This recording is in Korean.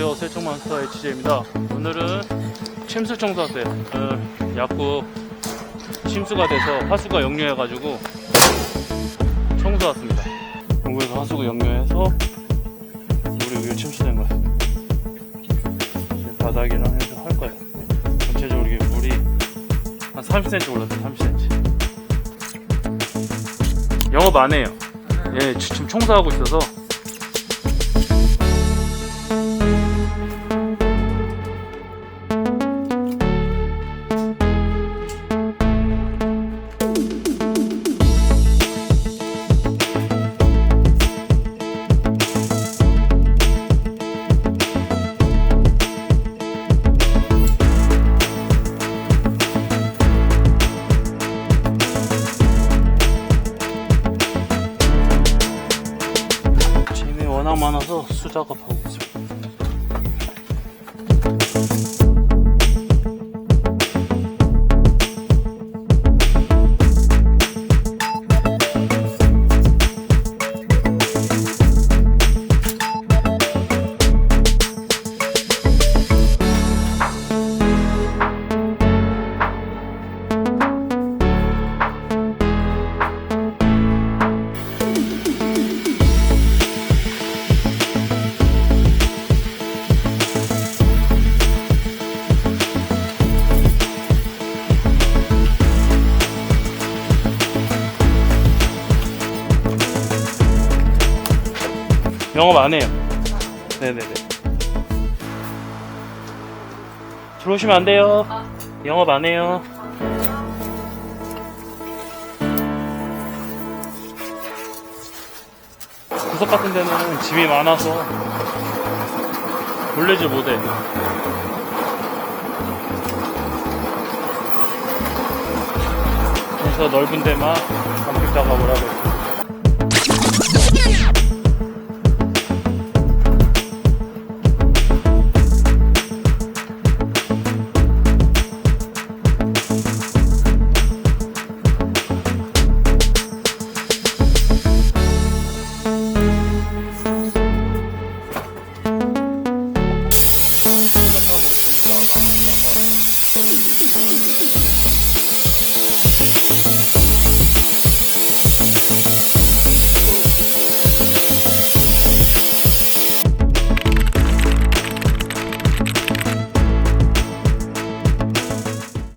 안녕하세요 세척만스터 HJ입니다. 오늘은 침수 청소 왔어요 어, 약국 침수가 돼서 하수가 역류해가지고 청소 왔습니다. 공구에서 하수구 역류해서 물이 위에 침수된 거예요. 바닥이랑 해서 할 거예요. 전체적으로 이게 물이 한 30cm 올랐어요 30cm 영업 안 해요. 예 지금 청소하고 있어서 워낙 많아서 수작업하고 있어요. 영업 안 해요. 네네네. 들어오시면 안 돼요. 영업 안 해요. 구석 같은 데는 짐이 많아서 돌리질 못해. 그래서 넓은 데만 감축 작업을 하고 있어요.